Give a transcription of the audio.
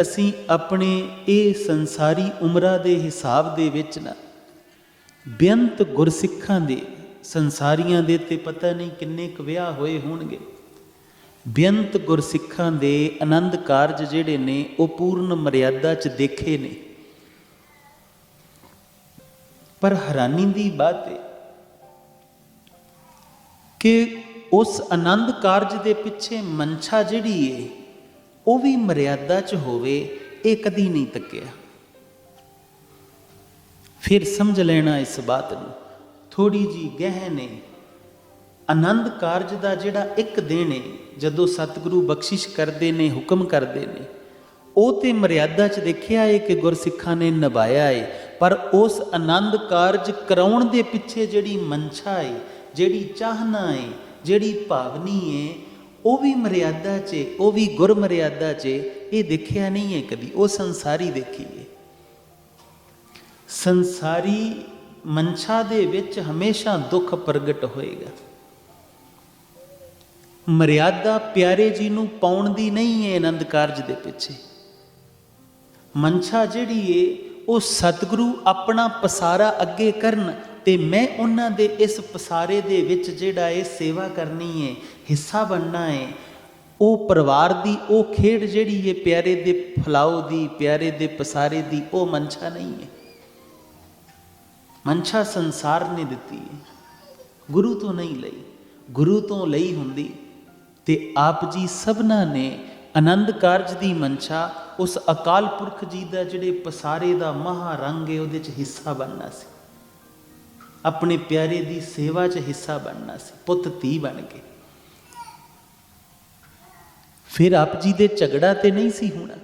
ਅਸੀਂ ਆਪਣੇ ਇਹ ਸੰਸਾਰੀ ਉਮਰਾਂ ਦੇ ਹਿਸਾਬ ਦੇ ਵਿੱਚ ਨਾ ਬੇਅੰਤ ਗੁਰਸਿੱਖਾਂ ਦੇ ਸੰਸਾਰੀਆਂ ਦੇ ਤੇ ਪਤਾ ਨਹੀਂ ਕਿੰਨੇ ਕੁ ਵਿਆਹ ਹੋਏ ਹੋਣਗੇ। ਬੇਅੰਤ ਗੁਰਸਿੱਖਾਂ ਦੇ ਆਨੰਦ ਕਾਰਜ ਜਿਹੜੇ ਨੇ, ਉਹ ਪੂਰਨ ਮਰਿਆਦਾ 'ਚ ਦੇਖੇ ਨੇ। ਪਰ ਹੈਰਾਨੀ ਦੀ ਬਾਤ ਹੈ ਕਿ ਉਸ ਆਨੰਦ ਕਾਰਜ ਦੇ ਪਿੱਛੇ ਮਨਸ਼ਾ ਜਿਹੜੀ ਏ ਉਹ ਵੀ ਮਰਿਆਦਾ 'ਚ ਹੋਵੇ, ਇਹ ਕਦੀ ਨਹੀਂ ਤੱਕਿਆ। ਫਿਰ ਸਮਝ ਲੈਣਾ ਇਸ ਬਾਤ ਨੂੰ। ਥੋੜੀ ਜੀ ਗਹਿਨ ਏ ਆਨੰਦ ਕਾਰਜ ਦਾ ਜਿਹੜਾ ਇੱਕ ਦਿਨ ਏ, ਜਦੋਂ ਸਤਿਗੁਰੂ ਬਖਸ਼ਿਸ਼ ਕਰਦੇ ਨੇ, ਹੁਕਮ ਕਰਦੇ ਨੇ, ਉਹ ਤੇ ਮਰਿਆਦਾ 'ਚ ਦੇਖਿਆ ਏ ਕਿ ਗੁਰਸਿੱਖਾਂ ਨੇ ਨਿਭਾਇਆ ਏ, ਪਰ ਉਸ ਆਨੰਦ ਕਾਰਜ ਕਰਾਉਣ ਦੇ ਪਿੱਛੇ ਜਿਹੜੀ ਮਨਸ਼ਾ ਏ, ਜਿਹੜੀ ਚਾਹਨਾ ਏ, ਜਿਹੜੀ ਭਾਵਨੀ ਏ ਉਹ ਵੀ ਮਰਿਆਦਾ 'ਚ ਉਹ ਵੀ ਗੁਰ ਮਰਿਆਦਾ 'ਚ ਇਹ ਦੇਖਿਆ ਨਹੀਂ ਹੈ ਕਦੀ, ਉਹ ਸੰਸਾਰੀ ਦੇਖੀ ਏ ਸੰਸਾਰੀ ਮਨਸ਼ਾ ਦੇ ਵਿੱਚ ਹਮੇਸ਼ਾ ਦੁੱਖ ਪ੍ਰਗਟ ਹੋਏਗਾ। ਮਰਿਆਦਾ ਪਿਆਰੇ ਜੀ ਨੂੰ ਪਾਉਣ ਦੀ ਨਹੀਂ ਹੈ ਆਨੰਦ ਕਾਰਜ ਦੇ ਪਿੱਛੇ। ਮਨਸ਼ਾ ਜਿਹੜੀ ਏ, ਉਹ ਸਤਿਗੁਰੂ ਆਪਣਾ ਪਸਾਰਾ ਅੱਗੇ ਕਰਨ ਤੇ ਮੈਂ ਉਹਨਾਂ ਦੇ ਇਸ ਪਸਾਰੇ ਦੇ ਵਿੱਚ ਜਿਹੜਾ ਇਹ ਸੇਵਾ ਕਰਨੀ ਹੈ ਹਿੱਸਾ ਬਣਨਾ ਹੈ ਉਹ ਪਰਿਵਾਰ ਦੀ, ਉਹ ਖੇਡ ਜਿਹੜੀ ਹੈ ਪਿਆਰੇ ਦੇ ਫਲਾਓ ਦੀ, ਪਿਆਰੇ ਦੇ ਪਸਾਰੇ ਦੀ, ਉਹ ਮਨਸ਼ਾ ਨਹੀਂ ਹੈ ਮਨਸ਼ਾ ਸੰਸਾਰ ਨੇ ਦਿੱਤੀ ਹੈ ਗੁਰੂ ਤੋਂ ਨਹੀਂ ਲਈ। ਗੁਰੂ ਤੋਂ ਲਈ ਹੁੰਦੀ। ਤੇ ਆਪ ਜੀ ਸਭਨਾ ਨੇ ਆਨੰਦ ਕਾਰਜ ਦੀ ਮਨਸ਼ਾ ਉਸ ਅਕਾਲ ਪੁਰਖ ਜੀ ਦਾ ਜਿਹੜੇ ਪਸਾਰੇ ਦਾ ਮਹਾ ਰੰਗ ਹੈ ਉਹਦੇ ਚ ਹਿੱਸਾ ਬਣਨਾ ਸੀ। ਆਪਣੇ ਪਿਆਰੇ ਦੀ ਸੇਵਾ 'ਚ ਹਿੱਸਾ ਬਣਨਾ ਸੀ, ਪੁੱਤ ਧੀ ਬਣ ਕੇ। ਫਿਰ ਆਪ ਜੀ ਦੇ ਝਗੜਾ ਤੇ ਨਹੀਂ ਸੀ ਹੋਣਾ।